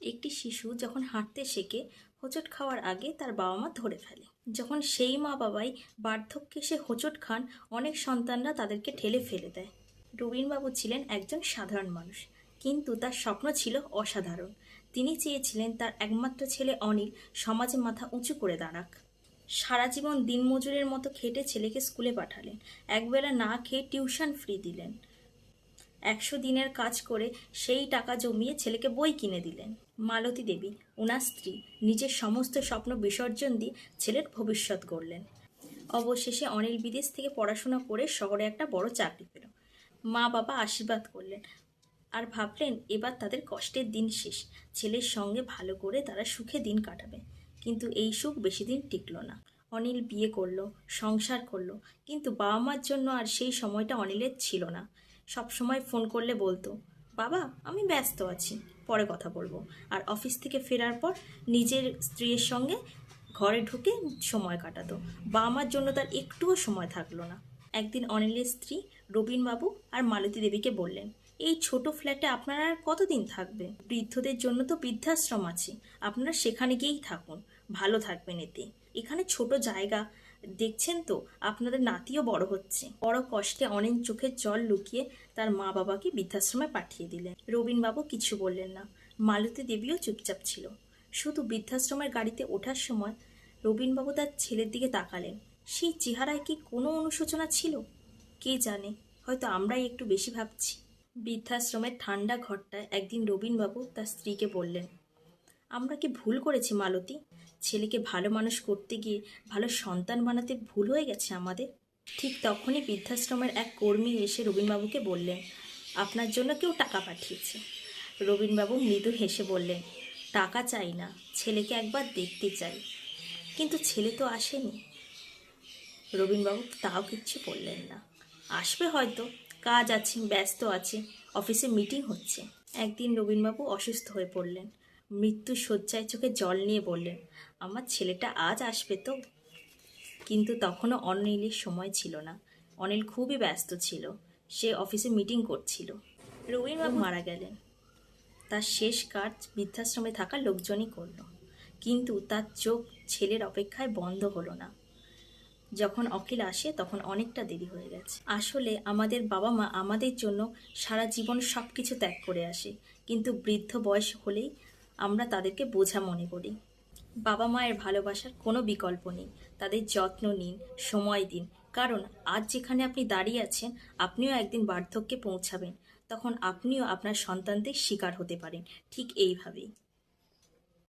একটি শিশু যখন হাঁটতে শেখে, হোঁচট খাওয়ার আগে তার বাবা মা ধরে ফেলে। যখন সেই মা বাবাই বার্ধক্যে এসে হোঁচট খান, অনেক সন্তানরা তাদেরকে ঠেলে ফেলে দেয়। রবীনবাবু ছিলেন একজন সাধারণ মানুষ, কিন্তু তার স্বপ্ন ছিল অসাধারণ। তিনি চেয়েছিলেন তার একমাত্র ছেলে অনিল সমাজে মাথা উঁচু করে দাঁড়াক। সারা জীবন দিনমজুরের মতো খেটে ছেলেকে স্কুলে পাঠালেন। একবেলা না খেয়ে টিউশন ফ্রি দিলেন। একশো দিনের কাজ করে সেই টাকা জমিয়ে ছেলেকে বই কিনে দিলেন। মালতী দেবী ওনার স্ত্রী, নিজের সমস্ত স্বপ্ন বিসর্জন দিয়ে ছেলের ভবিষ্যৎ গড়লেন। অবশেষে অনিল বিদেশ থেকে পড়াশোনা করে শহরে একটা বড় চাকরি পেল। মা বাবা আশীর্বাদ করলেন আর ভাবলেন, এবার তাদের কষ্টের দিন শেষ। ছেলের সঙ্গে ভালো করে তারা সুখে দিন কাটাবে। কিন্তু এই সুখ বেশি দিন টিকল না। অনিল বিয়ে করল, সংসার করল, কিন্তু বাবা মার জন্য আর সেই সময়টা অনিলের ছিল না। সব সময় ফোন করলে বলতো, বাবা, আমি ব্যস্ত আছি, পরে কথা বলব। আর অফিস থেকে ফেরার পর নিজের স্ত্রীর সঙ্গে ঘরে ঢুকে সময় কাটাতো। বাবা মার জন্য তার একটুও সময় থাকল না। একদিন অনিলের স্ত্রী রবীনবাবু আর মালতী দেবীকে বললেন, এই ছোট ফ্ল্যাটে আপনারা আর কতদিন থাকবেন বৃদ্ধদের জন্য তো বৃদ্ধাশ্রম আছে, আপনারা সেখানে গিয়েই থাকুন, ভালো থাকবেন এতে। এখানে ছোট জায়গা দেখছেন তো? আপনাদের নাতিও বড় হচ্ছে। বড় কষ্টে অনেক চোখের জল লুকিয়ে তার মা বাবাকে বৃদ্ধাশ্রমে পাঠিয়ে দিলেন। রবীনবাবু কিছু বললেন না। মালতী দেবীও চুপচাপ ছিল। শুধু বৃদ্ধাশ্রমের গাড়িতে ওঠার সময় রবীনবাবু তার ছেলের দিকে তাকালেন। সেই চেহারায় কি কোনো অনুশোচনা ছিল? কে জানে? হয়তো আমরাই একটু বেশি ভাবছি। বৃদ্ধাশ্রমের ঠান্ডা ঘরটায় একদিন রবীনবাবু তার স্ত্রীকে বললেন আমরা কি ভুল করেছি, মালতী? ছেলেকে ভালো মানুষ করতে গিয়ে ভালো সন্তান বানাতে ভুল হয়ে গেছে আমাদের? ঠিক তখনই বৃদ্ধাশ্রমের এক কর্মী এসে রবীনবাবুকে বললেন, আপনার জন্য কেউ টাকা পাঠিয়েছে। রবীনবাবু মৃদু হেসে বললেন, টাকা চাই না, ছেলেকে একবার দেখতে চাই। কিন্তু ছেলে তো আসেনি। রবীনবাবু তাও কিচ্ছু বললেন না। আসবে হয়তো, কাজ আছে, ব্যস্ত আছে, অফিসে মিটিং হচ্ছে। একদিন রবীনবাবু অসুস্থ হয়ে পড়লেন। মৃত্যু শয্যায় চোখে জল নিয়ে বললেন আমার ছেলেটা আজ আসবে তো? কিন্তু তখনও অনিলের সময় ছিল না। অনিল খুবই ব্যস্ত ছিল। সে অফিসে মিটিং করছিল। রবীনবাবু মারা গেলেন। তার শেষ কাজ বৃদ্ধাশ্রমে থাকা লোকজনই করল। কিন্তু তার চোখ ছেলের অপেক্ষায় বন্ধ হলো না। যখন অখিল আসে তখন অনেকটা দেরি হয়ে গেছে। আসলে আমাদের বাবা মা আমাদের জন্য সারা জীবন সব কিছু ত্যাগ করে আসে। কিন্তু বৃদ্ধ বয়স হলেই আমরা তাদেরকে বোঝা মনে করি। বাবা মায়ের ভালোবাসার কোনো বিকল্প নেই। তাদের যত্ন নিন, সময় দিন। কারণ আজ যেখানে আপনি দাঁড়িয়ে আছেন, আপনিও একদিন বার্ধক্যে পৌঁছাবেন। তখন আপনিও আপনার সন্তানদের শিকার হতে পারেন। ঠিক এইভাবেই।